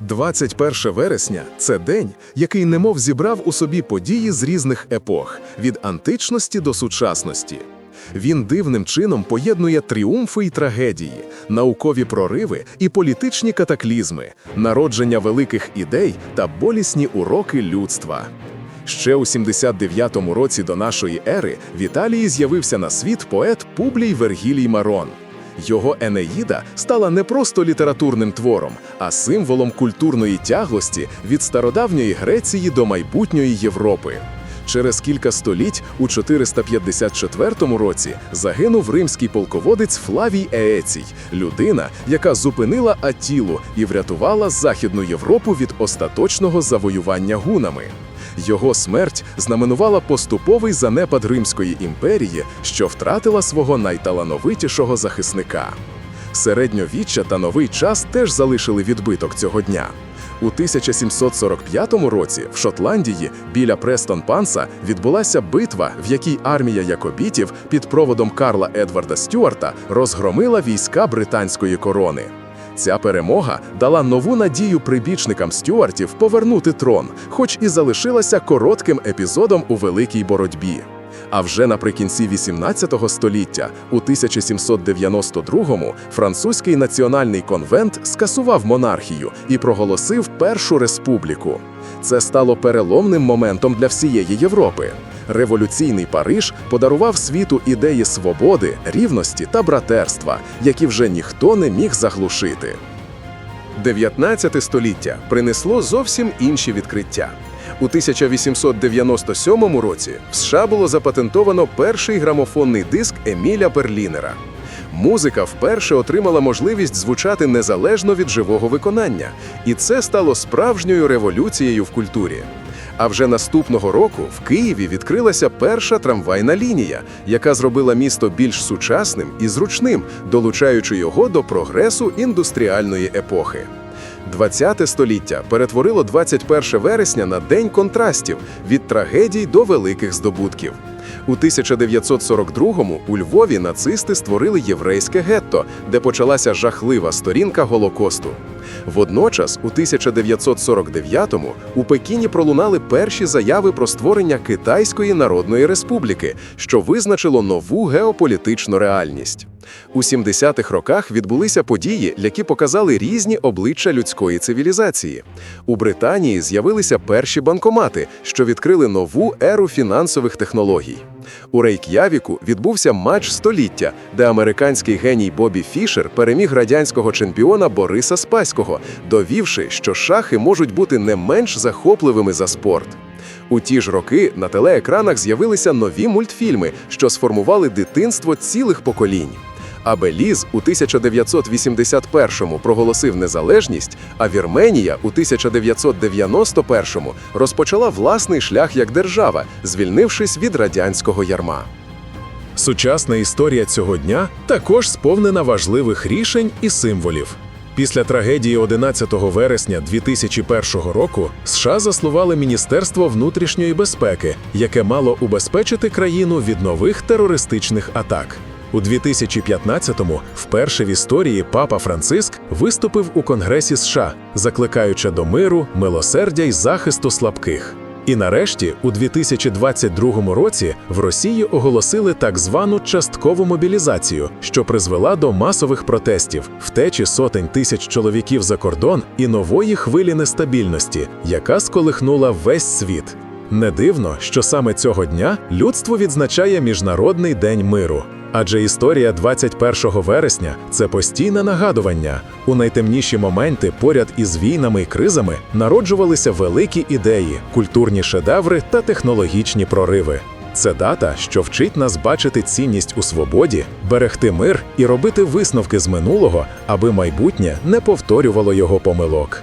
21 вересня це день, який немов зібрав у собі події з різних епох від античності до сучасності. Він дивним чином поєднує тріумфи й трагедії, наукові прориви і політичні катаклізми, народження великих ідей та болісні уроки людства. Ще у 79-му році до нашої ери в Італії з'явився на світ поет Публій Вергілій Марон. Його Енеїда стала не просто літературним твором, а символом культурної тяглості від стародавньої Греції до майбутньої Європи. Через кілька століть, у 454 році, загинув римський полководець Флавій Еецій, людина, яка зупинила Атілу і врятувала Західну Європу від остаточного завоювання гунами. Його смерть знаменувала поступовий занепад Римської імперії, що втратила свого найталановитішого захисника. Середньовіччя та новий час теж залишили відбиток цього дня. У 1745 році в Шотландії біля Престон Панса відбулася битва, в якій армія якобітів під проводом Карла Едварда Стюарта розгромила війська британської корони. Ця перемога дала нову надію прибічникам Стюартів повернути трон, хоч і залишилася коротким епізодом у великій боротьбі. А вже наприкінці 18 століття, у 1792-му, французький національний конвент скасував монархію і проголосив Першу республіку. Це стало переломним моментом для всієї Європи. Революційний Париж подарував світу ідеї свободи, рівності та братерства, які вже ніхто не міг заглушити. 19 століття принесло зовсім інші відкриття. У 1897 році в США було запатентовано перший грамофонний диск Еміля Берлінера. Музика вперше отримала можливість звучати незалежно від живого виконання, і це стало справжньою революцією в культурі. А вже наступного року в Києві відкрилася перша трамвайна лінія, яка зробила місто більш сучасним і зручним, долучаючи його до прогресу індустріальної епохи. 20 століття перетворило 21 вересня на день контрастів від трагедій до великих здобутків. У 1942-му у Львові нацисти створили єврейське гетто, де почалася жахлива сторінка Голокосту. Водночас, у 1949-му у Пекіні пролунали перші заяви про створення Китайської Народної Республіки, що визначило нову геополітичну реальність. У 70-х роках відбулися події, які показали різні обличчя людської цивілізації. У Британії з'явилися перші банкомати, що відкрили нову еру фінансових технологій. У Рейк'явіку відбувся матч століття, де американський геній Бобі Фішер переміг радянського чемпіона Бориса Спаського, довівши, що шахи можуть бути не менш захопливими за спорт. У ті ж роки на телеекранах з'явилися нові мультфільми, що сформували дитинство цілих поколінь. А Беліз у 1981-му проголосив незалежність, а Вірменія у 1991-му розпочала власний шлях як держава, звільнившись від радянського ярма. Сучасна історія цього дня також сповнена важливих рішень і символів. Після трагедії 11 вересня 2001 року США заснували Міністерство внутрішньої безпеки, яке мало убезпечити країну від нових терористичних атак. У 2015-му вперше в історії папа Франциск виступив у Конгресі США, закликаючи до миру, милосердя й захисту слабких. І нарешті, у 2022 році в Росії оголосили так звану часткову мобілізацію, що призвела до масових протестів, втечі сотень тисяч чоловіків за кордон і нової хвилі нестабільності, яка сколихнула весь світ. Не дивно, що саме цього дня людство відзначає Міжнародний день миру. Адже історія 21 вересня це постійне нагадування. У найтемніші моменти поряд із війнами і кризами народжувалися великі ідеї, культурні шедеври та технологічні прориви. Це дата, що вчить нас бачити цінність у свободі, берегти мир і робити висновки з минулого, аби майбутнє не повторювало його помилок.